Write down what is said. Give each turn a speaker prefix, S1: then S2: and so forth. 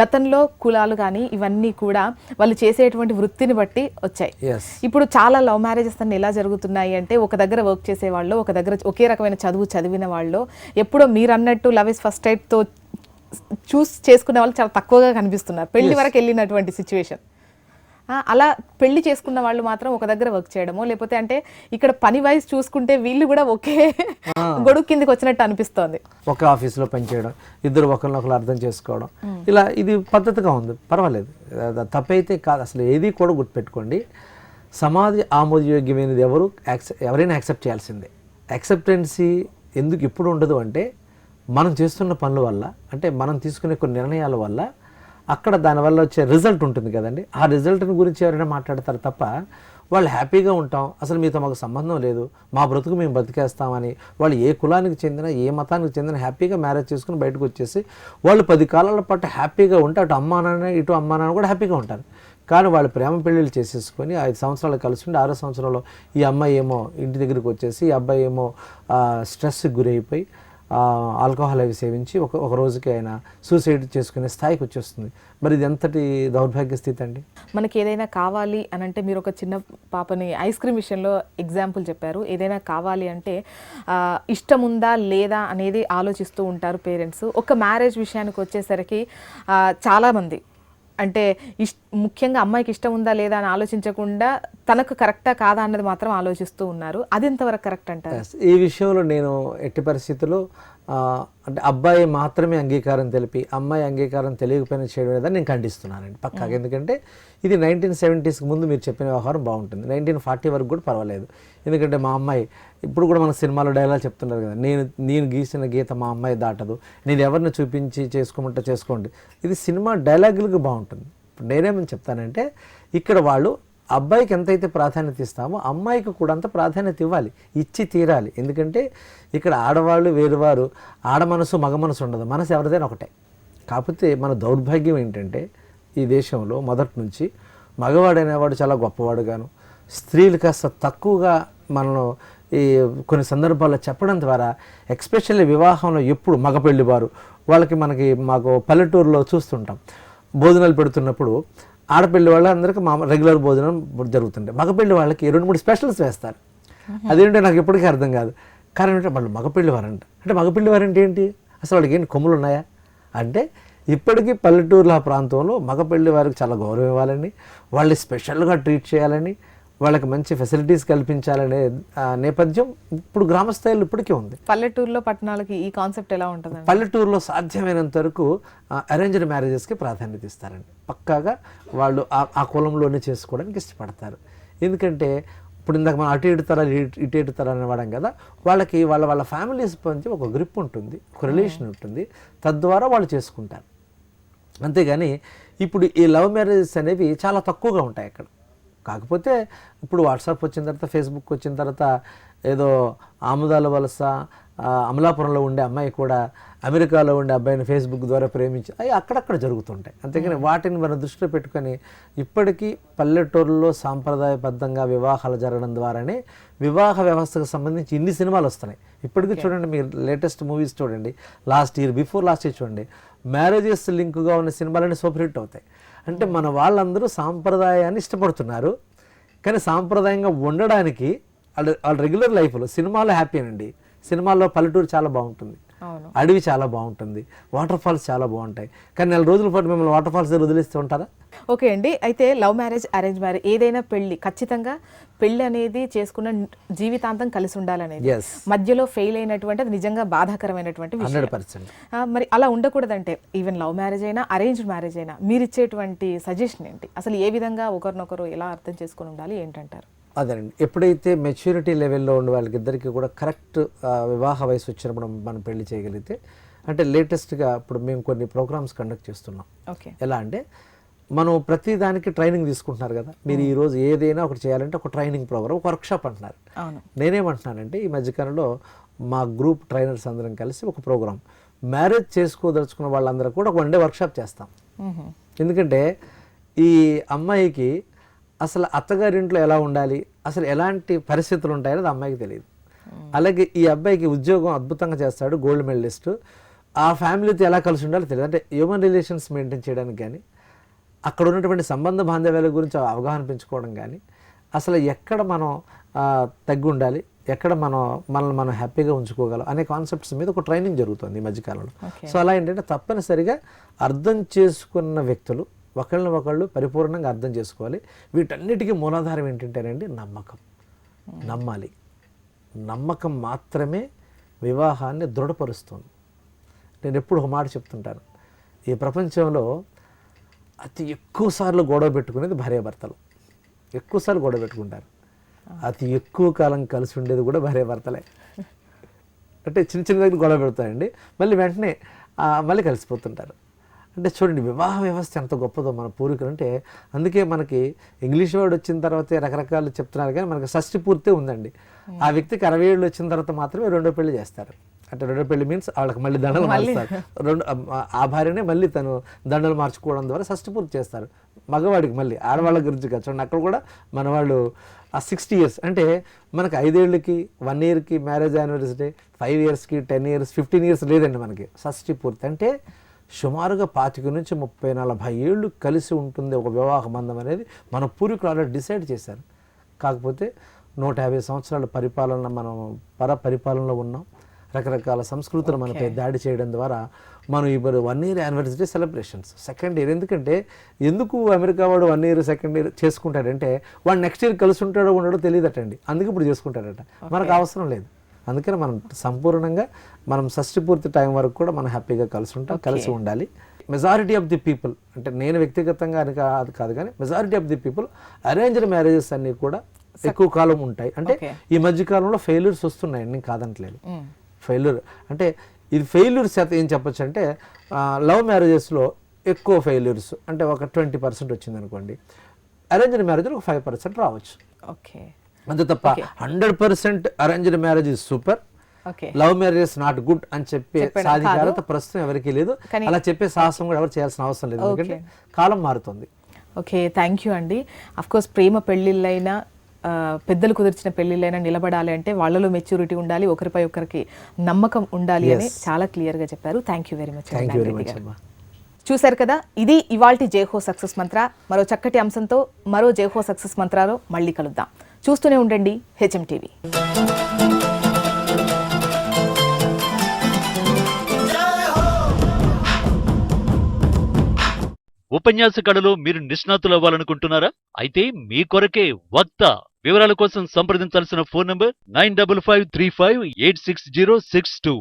S1: గతంలో కులాలు కానీ ఇవన్నీ కూడా వాళ్ళు చేసేటువంటి వృత్తిని బట్టి వచ్చాయి. ఇప్పుడు చాలా లవ్ మ్యారేజెస్ అన్ని ఎలా జరుగుతున్నాయి అంటే ఒక దగ్గర వర్క్ చేసే వాళ్ళు ఒక దగ్గర ఒకే రకమైన చదువు చదివిన వాళ్ళు ఎప్పుడో మీరు అన్నట్టు లవ్ ఇస్ ఫస్ట్తో చూస్ చేసుకునే వాళ్ళు చాలా తక్కువగా కనిపిస్తున్నారు. పెళ్ళి వరకు వెళ్ళినటువంటి సిచ్యువేషన్ అలా పెళ్ళి చేసుకున్న వాళ్ళు మాత్రం ఒక దగ్గర వర్క్ చేయడము లేకపోతే అంటే ఇక్కడ పని వైజ్ చూసుకుంటే వీళ్ళు కూడా ఒకే గొడుగు కిందకి వచ్చినట్టు అనిపిస్తోంది.
S2: ఒక ఆఫీస్లో పనిచేయడం ఇద్దరు ఒకరినొకరు అర్థం చేసుకోవడం. ఇలా ఇది పద్ధతిగా ఉంది. పర్వాలేదు. తప్పైతే కాదు. అసలు ఏది కూడా గుర్తుపెట్టుకోండి. సమాజ ఆమోదయోగ్యమైనది ఎవరు? ఎవరైనా యాక్సెప్ట్ చేయాల్సిందే. యాక్సెప్టెన్సీ ఎందుకు ఇప్పుడు ఉండదు అంటే మనం చేస్తున్న పనుల వల్ల అంటే మనం తీసుకునే కొన్ని నిర్ణయాల వల్ల అక్కడ దానివల్ల వచ్చే రిజల్ట్ ఉంటుంది కదండి. ఆ రిజల్ట్ని గురించి ఎవరైనా మాట్లాడతారు తప్ప వాళ్ళు హ్యాపీగా ఉంటాం. అసలు మీతో మాకు సంబంధం లేదు. మా బ్రతుకు మేము బతికేస్తామని వాళ్ళు ఏ కులానికి చెందిన ఏ మతానికి చెందిన హ్యాపీగా మ్యారేజ్ చేసుకుని బయటకు వచ్చేసి వాళ్ళు పది కాలాల పాటు హ్యాపీగా ఉంటే అటు అమ్మా నాన్న ఇటు అమ్మా నాన్న కూడా హ్యాపీగా ఉంటారు. కానీ వాళ్ళు ప్రేమ పెళ్ళిళ్ళు చేసేసుకొని ఐదు సంవత్సరాలు కలిసి ఉండి ఆరో సంవత్సరంలో ఈ అమ్మాయి ఏమో ఇంటి దగ్గరికి వచ్చేసి ఈ అబ్బాయి ఏమో స్ట్రెస్కి గురైపోయి ఆల్కహాల్ అవి సేవించి ఒక ఒక రోజుకి ఆయన సూసైడ్ చేసుకునే స్థాయికి వచ్చేస్తుంది. మరి ఇది ఎంతటి దౌర్భాగ్య స్థితి అండి?
S1: మనకి ఏదైనా కావాలి అని అంటే మీరు ఒక చిన్న పాపని ఐస్ క్రీమ్ విషయంలో ఎగ్జాంపుల్ చెప్పారు. ఏదైనా కావాలి అంటే ఇష్టం ఉందా లేదా అనేది ఆలోచిస్తూ ఉంటారు పేరెంట్స్. ఒక మ్యారేజ్ విషయానికి వచ్చేసరికి చాలామంది. అంటే ఇష్ ముఖ్యంగా అమ్మాయికి ఇష్టం ఉందా లేదా అని ఆలోచించకుండా తనకు కరెక్టా కాదా అన్నది మాత్రం ఆలోచిస్తూ ఉన్నారు. అది ఎంతవరకు కరెక్ట్ అంటారు.
S2: ఈ విషయంలో నేను ఎట్టి పరిస్థితుల్లో అంటే అబ్బాయి మాత్రమే అంగీకారం తెలిపి అమ్మాయి అంగీకారం తెలియకపోయినా చేయడం లేదని నేను ఖండిస్తున్నానండి పక్కాగా. ఎందుకంటే ఇది నైన్టీన్ సెవెంటీస్కి ముందు మీరు చెప్పిన వ్యవహారం బాగుంటుంది. నైన్టీన్ ఫార్టీ వరకు కూడా పర్వాలేదు. ఎందుకంటే మా అమ్మాయి ఇప్పుడు కూడా మన సినిమాలో డైలాగ్ చెప్తున్నారు కదా నేను నేను గీసిన గీత మా అమ్మాయి దాటదు. నేను ఎవరిని చూపించి చేసుకోమంటే చేసుకోండి. ఇది సినిమా డైలాగులకు బాగుంటుంది. ఇప్పుడు నేనేమని చెప్తానంటే ఇక్కడ వాళ్ళు అబ్బాయికి ఎంతైతే ప్రాధాన్యత ఇస్తామో అమ్మాయికి కూడా అంత ప్రాధాన్యత ఇవ్వాలి. ఇచ్చి తీరాలి. ఎందుకంటే ఇక్కడ ఆడవాళ్ళు వేరువారు ఆడ మనసు మగ మనసు ఉండదు. మనసు ఎవరిదైనా ఒకటే. కాకపోతే మన దౌర్భాగ్యం ఏంటంటే ఈ దేశంలో మొదటి నుంచి మగవాడు చాలా గొప్పవాడుగాను స్త్రీలు కాస్త తక్కువగా మనం ఈ కొన్ని సందర్భాల్లో చెప్పడం ద్వారా ఎక్స్పెషల్లీ వివాహంలో ఎప్పుడు మగ పెళ్ళివారు వాళ్ళకి మనకి మాకు పల్లెటూరులో చూస్తుంటాం. భోజనాలు పెడుతున్నప్పుడు ఆడపిల్లి వాళ్ళందరికీ మా రెగ్యులర్ భోజనం జరుగుతుంటాయి. మగపిల్లి వాళ్ళకి రెండు మూడు స్పెషల్స్ వేస్తారు. అదేంటో నాకు ఎప్పటికీ అర్థం కాదు. కారణం ఏంటంటే వాళ్ళు మగపిల్లి వారంట. అంటే మగపిల్లి వారంటే ఏంటి? అసలు వాళ్ళకి ఏంటి కొమ్ములు ఉన్నాయా అంటే ఇప్పటికీ పల్లెటూరుల ప్రాంతంలో మగపెళ్ళి వారికి చాలా గౌరవం ఇవ్వాలని వాళ్ళని స్పెషల్గా ట్రీట్ చేయాలని వాళ్ళకి మంచి ఫెసిలిటీస్ కల్పించాలనే నేపథ్యం ఇప్పుడు గ్రామ స్థాయిలో ఇప్పటికీ ఉంది.
S1: పల్లెటూరులో పట్టణాలకి ఈ కాన్సెప్ట్ ఎలా ఉంటుందండి?
S2: పల్లెటూరులో సాధ్యమైనంత వరకు అరేంజ్డ్ మ్యారేజెస్కి ప్రాధాన్యత ఇస్తారండి. పక్కాగా వాళ్ళు ఆ- ఆ కులంలోనే చేసుకోవడానికి ఇష్టపడతారు. ఎందుకంటే ఇప్పుడు ఇందాక మనం అటు ఇటు తరాలు ఇటు తరాలు అనేవాడం కదా వాళ్ళకి వాళ్ళ వాళ్ళ ఫ్యామిలీస్ పంచి ఒక గ్రిప్ ఉంటుంది ఒక రిలేషన్ ఉంటుంది. తద్వారా వాళ్ళు చేసుకుంటారు. అంతేగాని ఇప్పుడు ఈ లవ్ మ్యారేజెస్ అనేవి చాలా తక్కువగా ఉంటాయి అక్కడ. కాకపోతే ఇప్పుడు వాట్సాప్ వచ్చిన తర్వాత ఫేస్బుక్ వచ్చిన తర్వాత ఏదో ఆముదాల వలస అమలాపురంలో ఉండే అమ్మాయి కూడా అమెరికాలో ఉండే అబ్బాయిని ఫేస్బుక్ ద్వారా ప్రేమించి అవి అక్కడక్కడ జరుగుతుంటాయి. అంతేగాని వాటిని మనం దృష్టిలో పెట్టుకొని ఇప్పటికీ పల్లెటూరులో సాంప్రదాయబద్ధంగా వివాహాలు జరగడం ద్వారానే వివాహ వ్యవస్థకు సంబంధించి ఇన్ని సినిమాలు వస్తున్నాయి. ఇప్పటికీ చూడండి మీరు లేటెస్ట్ మూవీస్ చూడండి. Last year before last year చూడండి. మ్యారేజెస్ లింక్గా ఉన్న సినిమాలన్నీ సూపర్ హిట్ అవుతాయి. అంటే మన వాళ్ళందరూ సాంప్రదాయాన్ని ఇష్టపడుతున్నారు. కానీ సాంప్రదాయంగా ఉండడానికి వాళ్ళ వాళ్ళ రెగ్యులర్ లైఫ్లో సినిమాలో హ్యాపీ అండి సినిమాల్లో పల్లెటూరు చాలా బాగుంటుంది. అడవి చాలా బాగుంటుంది వాటర్ ఫాల్స్ చాలా బాగుంటాయి. కానీ నెల రోజుల పాటు మిమ్మల్ని వాటర్ ఫాల్స్ దగ్గర వదిలేస్తూ ఉంటారా?
S1: ఓకే అండి అయితే లవ్ మ్యారేజ్ అరేంజ్ మ్యారేజ్ ఏదైనా పెళ్ళి ఖచ్చితంగా పెళ్ళి అనేది చేసుకున్న జీవితాంతం కలిసి ఉండాలనేది. మధ్యలో ఫెయిల్ అయినటువంటి అది నిజంగా బాధాకరమైనటువంటి మరి అలా ఉండకూడదంటే ఈవెన్ లవ్ మ్యారేజ్ అయినా అరేంజ్డ్ మ్యారేజ్ అయినా మీరు ఇచ్చేటువంటి సజెషన్ ఏంటి? అసలు ఏ విధంగా ఒకరినొకరు ఎలా అర్థం చేసుకొని ఉండాలి ఏంటంటారు?
S2: అదేనండి. ఎప్పుడైతే మెచ్యూరిటీ లెవెల్లో ఉండే వాళ్ళకిద్దరికి కూడా కరెక్ట్ వివాహ వయసు వచ్చినప్పుడు మనం పెళ్ళి చేయగలిగితే అంటే లేటెస్ట్గా ఇప్పుడు మేము కొన్ని ప్రోగ్రామ్స్ కండక్ట్ చేస్తున్నాం.
S1: ఓకే.
S2: ఎలా అంటే మనం ప్రతి దానికి ట్రైనింగ్ తీసుకుంటున్నారు కదా. మీరు ఈ రోజు ఏదైనా ఒకటి చేయాలంటే ఒక ట్రైనింగ్ ప్రోగ్రామ్ ఒక వర్క్షాప్ అంటున్నారు. నేనేమంటున్నానంటే ఈ మధ్యకాలంలో మా గ్రూప్ ట్రైనర్స్ అందరం కలిసి ఒక ప్రోగ్రామ్ మ్యారేజ్ చేసుకోదలుచుకున్న వాళ్ళందరూ కూడా ఒక వన్ డే వర్క్షాప్ చేస్తాం. ఎందుకంటే ఈ అమ్మాయికి అసలు అత్తగారింట్లో ఎలా ఉండాలి? అసలు ఎలాంటి పరిస్థితులు ఉంటాయో అది అమ్మాయికి తెలియదు. అలాగే ఈ అబ్బాయికి ఉద్యోగం అద్భుతంగా చేస్తాడు గోల్డ్ మెడలిస్ట్. ఆ ఫ్యామిలీతో ఎలా కలిసి ఉండాలో తెలియదు. అంటే హ్యూమన్ రిలేషన్స్ మెయింటైన్ చేయడానికి కానీ అక్కడ ఉన్నటువంటి సంబంధ బాంధవ్యాల గురించి అవగాహన పెంచుకోవడం కానీ అసలు ఎక్కడ మనం తగ్గి ఉండాలి? ఎక్కడ మనం మనల్ని మనం హ్యాపీగా ఉంచుకోగలం? అనే కాన్సెప్ట్స్ మీద ఒక ట్రైనింగ్ జరుగుతుంది ఈ మధ్యకాలంలో. సో అలా ఏంటంటే తప్పనిసరిగా అర్థం చేసుకున్న వ్యక్తులు ఒకళ్ళని ఒకళ్ళు పరిపూర్ణంగా అర్థం చేసుకోవాలి. వీటన్నిటికీ మూలాధారం ఏంటంటేనండి నమ్మకం. నమ్మాలి. నమ్మకం మాత్రమే వివాహాన్ని దృఢపరుస్తుంది. నేను ఎప్పుడు ఒక మాట చెప్తుంటాను. ఈ ప్రపంచంలో అతి ఎక్కువ సార్లు గొడవ పెట్టుకునేది భార్యాభర్తలు. ఎక్కువసార్లు గొడవ పెట్టుకుంటారు. అతి ఎక్కువ కాలం కలిసి ఉండేది కూడా భార్యాభర్తలే. అంటే చిన్న చిన్న దగ్గర గొడవ పెడతాయండి. మళ్ళీ వెంటనే మళ్ళీ కలిసిపోతుంటారు. అంటే చూడండి వివాహ వ్యవస్థ ఎంత గొప్పదో మన పూర్వీకులు. అంటే అందుకే మనకి ఇంగ్లీష్ వర్డ్ వచ్చిన తర్వాతే రకరకాలు చెప్తున్నారు కానీ మనకి షష్టి పూర్తే ఉందండి. ఆ వ్యక్తికి అరవై ఏళ్ళు వచ్చిన తర్వాత మాత్రమే రెండో పెళ్ళి చేస్తారు. అంటే రెండో పెళ్ళి మీన్స్ వాళ్ళకి మళ్ళీ దండలు మారుస్తారు. రెండు ఆ భార్యనే మళ్ళీ తను దండలు మార్చుకోవడం ద్వారా షష్టి పూర్తి చేస్తారు. మగవాడికి మళ్ళీ ఆడవాళ్ళ గురించి కాదు. చూడండి అక్కడ కూడా మన వాళ్ళు ఆ సిక్స్టీ ఇయర్స్ అంటే మనకి ఐదేళ్ళకి వన్ ఇయర్కి మ్యారేజ్ యానివర్సరీ ఫైవ్ ఇయర్స్కి టెన్ ఇయర్స్ ఫిఫ్టీన్ ఇయర్స్ లేదండి మనకి షష్టి పూర్తి. అంటే సుమారుగా పాతిక నుంచి ముప్పై నలభై ఏళ్ళు కలిసి ఉంటుంది ఒక వివాహ బంధం అనేది. మన పూర్వీకులు ఆల్రెడీ డిసైడ్ చేశారు. కాకపోతే నూట యాభై సంవత్సరాల పరిపాలన మనం పర పరిపాలనలో ఉన్నాం. రకరకాల సంస్కృతులు మనపై దాడి చేయడం ద్వారా మనం ఇప్పుడు one year anniversary celebrations. Second year ఎందుకంటే ఎందుకు అమెరికా వాడు వన్ ఇయర్ సెకండ్ ఇయర్ చేసుకుంటాడంటే వాడు నెక్స్ట్ ఇయర్ కలిసి ఉంటాడో ఉండడో తెలియదటండి. అందుకే ఇప్పుడు చేసుకుంటాడట. మనకు అవసరం లేదు. అందుకని మనం సంపూర్ణంగా మనం షష్టి పూర్తి టైం వరకు కూడా మనం హ్యాపీగా కలిసి ఉంటాం కలిసి ఉండాలి. మెజారిటీ ఆఫ్ ది పీపుల్ అంటే నేను వ్యక్తిగతంగా అని కాదు కాదు కానీ majority of the people arranged marriages అన్నీ కూడా ఎక్కువ కాలం ఉంటాయి. అంటే. ఈ మధ్య కాలంలో ఫెయిల్యూర్స్ వస్తున్నాయి నేను కాదనట్లేదు ఫెయిల్యూర్ అంటే ఇది ఫెయిల్యూర్ శాతం ఏం చెప్పొచ్చు అంటే లవ్ మ్యారేజెస్లో ఎక్కువ ఫెయిల్యూర్స్ అంటే ఒక ట్వంటీ పర్సెంట్ వచ్చింది అనుకోండి అరేంజ్డ్ మ్యారేజ్లో ఒక ఫైవ్ పర్సెంట్ రావచ్చు.
S1: ఓకే.
S2: అంతే తప్ప hundred percent arranged marriage is super love marriages not good అని చెప్పే సాధికారత ప్రస్తుతం ఎవరికీ లేదు. అలా చెప్పే సాహసం కూడా ఎవరు చేయాల్సిన అవసరం లేదు. ఎందుకంటే కాలం మారుతుంది.
S1: ఓకే థ్యాంక్ యూ అండి. కోర్స్ ప్రేమ పెళ్ళిళ్ళైనా పెద్దలు కుదిర్చిన పెళ్ళిళ్ళైనా నిలబడాలి అంటే వాళ్ళలో మెచ్యూరిటీ ఉండాలి ఒకరిపై ఒకరికి నమ్మకం ఉండాలి అని చాలా క్లియర్గా చెప్పారు. థ్యాంక్ యూ వెరీ మచ్ చూశారు కదా ఇది ఇవాల్టి జేహో సక్సెస్ మంత్ర. మరో చక్కటి అంశంతో మరో జేహో సక్సెస్ మంత్రాలో మళ్ళీ కలుద్దాం. చూస్తూనే ఉండండి హెచ్ఎం టీవీ
S3: ఉపన్యాస కళలో మీరు నిష్ణాతులు అవ్వాలనుకుంటున్నారా అయితే మీ కొరకే వక్త వివరాల కోసం సంప్రదించాల్సిన phone number nine double five three five eight six zero six two.